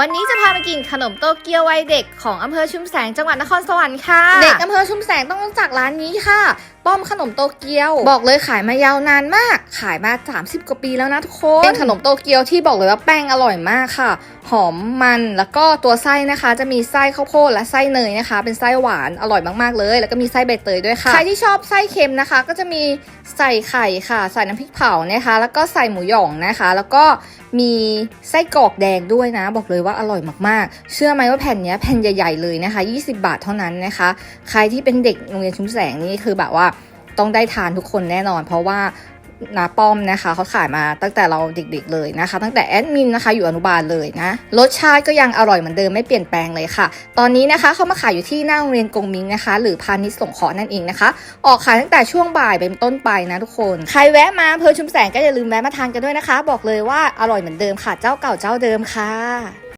วันนี้จะพามากินขนมโตเกียววัยเด็กของอำเภอชุมแสงจังหวัดนครสวรรค์ค่ะ เด็กอำเภอชุมแสงต้องรู้จักร้านนี้ค่ะ ป้อมขนมโตเกียว บอกเลยขายมายาวนานมาก ขายมา 30 กว่าปีแล้วนะทุกคนเป็นขนมโตเกียวที่บอกเลยว่าแป้งอร่อยมากค่ะ หอมมันแล้วก็ตัวไส้นะคะ จะมีไส้ข้าวโพดและไส้เนยนะคะ เป็นไส้หวานอร่อยมากๆเลย แล้วก็มีไส้ใบเตยด้วยค่ะใครที่ชอบไส้เค็มนะคะ ก็จะมีใส่ไข่ค่ะ ใส่น้ำพริกเผานะคะ แล้วก็ใส่หมูหยองนะคะ แล้วก็มีไส้กรอกแดงด้วยนะ บอกเลยว่าอร่อยมากๆ เชื่อไหมว่าแผ่นนี้แผ่นใหญ่ ๆเลยนะคะ 20 บาทเท่านั้นนะคะ ใครที่เป็นเด็กโรงเรียนชุมแสงนี่คือแบบว่าต้องได้ทานทุกคนแน่นอน เพราะว่านาป้อมนะคะเขาขายมาตั้งแต่เราเด็กๆเลยนะคะ ตั้งแต่แอดมินนะคะอยู่อนุบาลเลยนะรสชาติก็ยังอร่อยเหมือนเดิมไม่เปลี่ยนแปลงเลยค่ะ ตอนนี้นะคะเขามาขายอยู่ที่หน้าโรงเรียนกงมิงนะคะ หรือพาณิชย์สงเคราะห์นั่นเองนะคะ ออกขายตั้งแต่ช่วงบ่ายเป็นต้นไปนะทุกคน ใครแวะมาเพอชุมแสงก็อย่าลืมแวะมาทานกันด้วยนะคะ บอกเลยว่าอร่อยเหมือนเดิมค่ะ เจ้าเก่าเจ้าเดิมค่ะ